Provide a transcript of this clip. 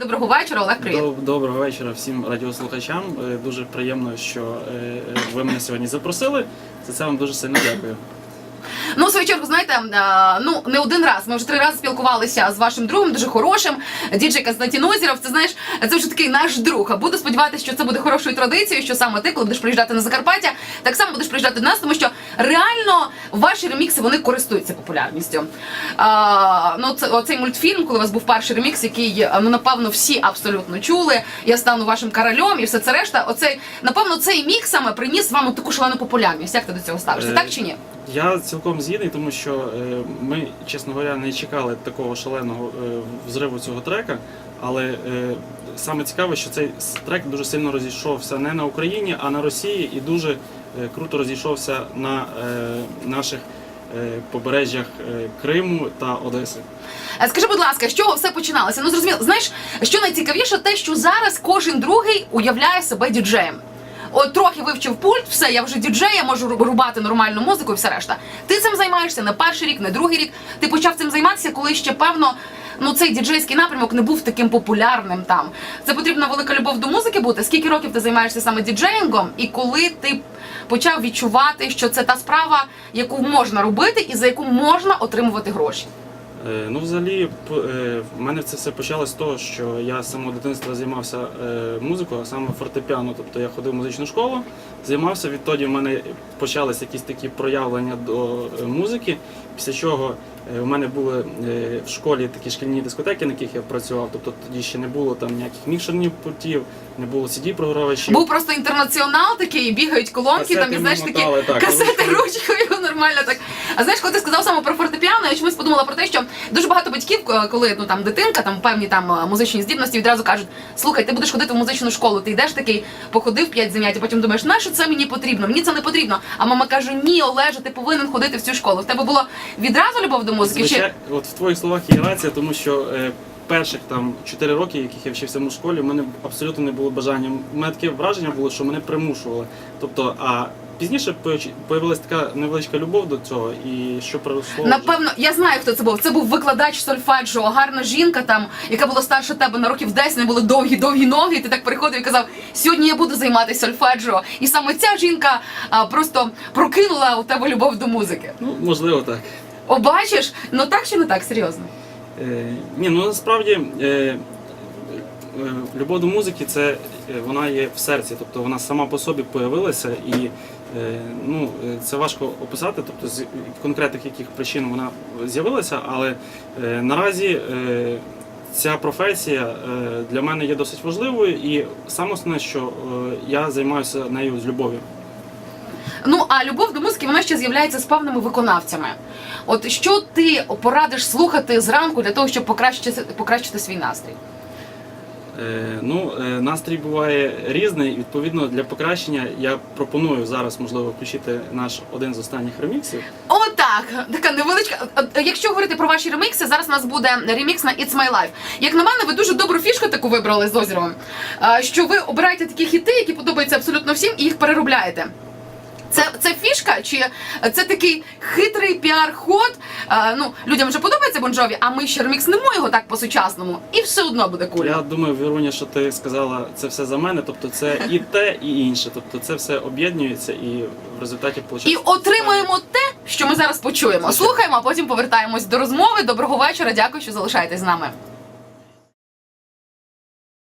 Доброго вечора, Олег, привіт. Доб- Доброго вечора всім радіослухачам. Е, Дуже приємно, що е, е, ви мене сьогодні запросили. За це вам дуже сильно дякую. Ну, в свою чергу, знаєте, ну не один раз. Ми вже три рази спілкувалися з вашим другом, дуже хорошим, діджей Константин Озіров. Це знаєш, це вже такий наш друг. А Буду сподіватися, що це буде хорошою традицією, що саме ти, коли будеш приїжджати на Закарпаття, так само будеш приїжджати до нас, тому що реально ваші ремікси вони користуються популярністю. А, ну, це оцей мультфільм, коли у вас був перший ремікс, який ну напевно всі абсолютно чули. Я стану вашим королем і все це решта. Оцей напевно цей мікс саме приніс вам таку шалену популярність. Як ти до цього ставишся? Е, Так чи ні? Я цілком згідний, тому що е, ми, чесно говоря, не чекали такого шаленого е, взриву цього трека. Але е, саме цікаве, що цей трек дуже сильно розійшовся не на Україні, а на Росії, і дуже круто розійшовся на наших побережжях Криму та Одеси. Скажи, будь ласка, з чого все починалося? Ну зрозуміло, знаєш, що найцікавіше, те, що зараз кожен другий уявляє себе діджеєм. От трохи вивчив пульт, все, я вже діджей, я можу рубати нормальну музику і все решта. Ти цим займаєшся не перший рік, не другий рік. Ти почав цим займатися, коли ще певно. Ну, цей діджейський напрямок не був таким популярним там. Це потрібна велика любов до музики бути. Скільки років ти займаєшся саме діджеїнгом, і коли ти почав відчувати, що це та справа, яку можна робити і за яку можна отримувати гроші? Е, Ну, взагалі, е, в мене це все почалося з того, що я з самого дитинства займався е, музикою, а саме фортепіано. Тобто я ходив в музичну школу, займався. Відтоді в мене почалися якісь такі проявлення до музики. Після чого в мене були в школі такі шкільні дискотеки, на яких я працював. Тобто тоді ще не було там ніяких мікшерних пультів, не було CD-програвачів. Був просто інтернаціонал такий, бігають колонки, там і знаєш такі мотали, так, касети ручкою. Нормально так. А знаєш, коли ти сказав саме про фортепіано, я чомусь подумала про те, що дуже багато батьків, е, коли ну там дитинка, там певні там е, музичні здібності, відразу кажуть: слухай, ти будеш ходити в музичну школу, ти йдеш такий, походив п'ять занять, а потім думаєш, на що це мені потрібно? Мені це не потрібно. А мама каже: Ні, Олеже, ти повинен ходити в цю школу. В тебе було відразу любов до музики? Чи от в твоїх словах є рація, тому що е, перших там 4 роки, яких я вчився в школі, в мене абсолютно не було бажання. У мене таке враження було, що мене примушували. Тобто, а пізніше появилася така невеличка любов до цього, і що пройшло. Напевно, я знаю, хто це був. Це був викладач сольфеджіо, гарна жінка там, яка була старша тебе на років 10, не були довгі, довгі ноги. І ти так приходив і казав: сьогодні я буду займатися сольфеджіо. І саме ця жінка а, просто прокинула у тебе любов до музики. Ну, можливо, так. О, бачиш? Ну так чи не так, серйозно? Е, ні, ну насправді е, любов до музики це е, вона є в серці, тобто вона сама по собі появилася і е, ну, е, це важко описати, тобто з конкретних яких причин вона з'явилася, але е, наразі е, ця професія е, для мене є досить важливою, і саме основне, що е, я займаюся нею з любов'ю. Ну а любов до музики вона ще з'являється з певними виконавцями. От що ти порадиш слухати зранку для того, щоб покращити, покращити свій настрій? Е, Ну, е, настрій буває різний. Відповідно, для покращення я пропоную зараз, можливо, включити наш один з останніх реміксів. Отак, така невеличка. Е, Якщо говорити про ваші ремікси, зараз у нас буде ремікс на It's My Life. Як на мене, ви дуже добру фішку таку вибрали з Озеровим, е, що ви обираєте такі хіти, які подобаються абсолютно всім, і їх переробляєте. Це, це фішка, чи це такий хитрий піар-ход? Е, ну, людям вже подобається Бонжові, а ми ще ремікснемо його так по-сучасному, і все одно буде куля. Я думаю, Віруня, що ти сказала це все за мене. Тобто, це і те, і інше. Тобто, це все об'єднується, і в результаті виходить. І отримуємо те, що ми зараз почуємо. Слухаємо, а потім повертаємось до розмови. Доброго вечора. Дякую, що залишаєтесь з нами.